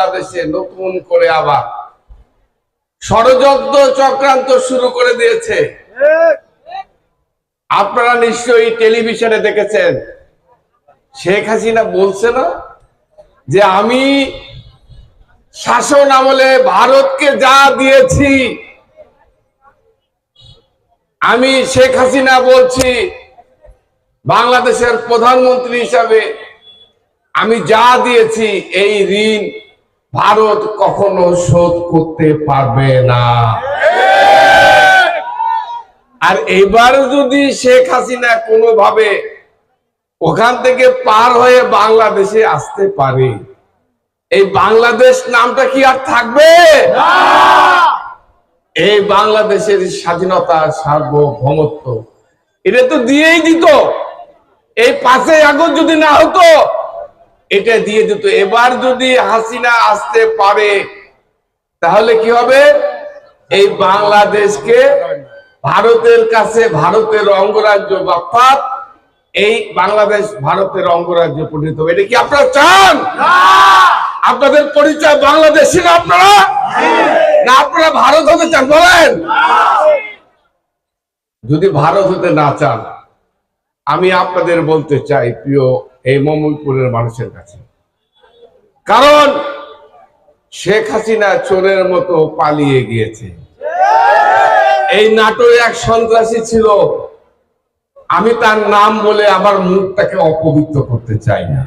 বাংলাদেশে নতুন করে আবার ষড়যন্ত্র চক্রান্ত শুরু করে দিয়েছে। আপনারা নিশ্চয়ই টেলিভিশনে দেখেছেন। শেখ হাসিনা বলছে না যে, আমি শাসন আমলে ভারতকে যা দিয়েছি, আমি শেখ হাসিনা বলছি, বাংলাদেশের প্রধানমন্ত্রী হিসাবে আমি যা দিয়েছি, এই ঋণ ভারত কখনো শোধ করতে পারবে না। আর এবার যদি শেখ হাসিনা কোনোভাবে ওখান থেকে পার হয়ে বাংলাদেশে আসতে পারে এই বাংলাদেশ নামটা কি আর থাকবে? এই বাংলাদেশের স্বাধীনতা সার্বভৌমত্ব এটা তো দিয়েই দিত। এই পাঁচই আগস্ট যদি না হতো এটা দিয়ে দিত। এবার যদি হাসিনা আসতে পারে তাহলে কি হবে? এই বাংলাদেশকে ভারতের কাছে ভারতের অঙ্গরাজ্য অর্থাৎ এই বাংলাদেশ ভারতের অঙ্গরাজ্যে পরিণত হবে। এটা কি আপনারা চান? আপনাদের পরিচয় বাংলাদেশি না আপনারা? না আপনারা ভারত হতে চান বলেন। যদি ভারত হতে না চান আমি আপনাদের বলতে চাই, প্রিয় এই মমিনপুরের মানুষের কাছে। কারণ শেখ হাসিনা চোরের মতো পালিয়ে গিয়েছে। এই নাটোরে এক সন্ত্রাসী ছিল। আমি তার নাম বলে আমার মুখটাকে অপবিত্র করতে চাই না।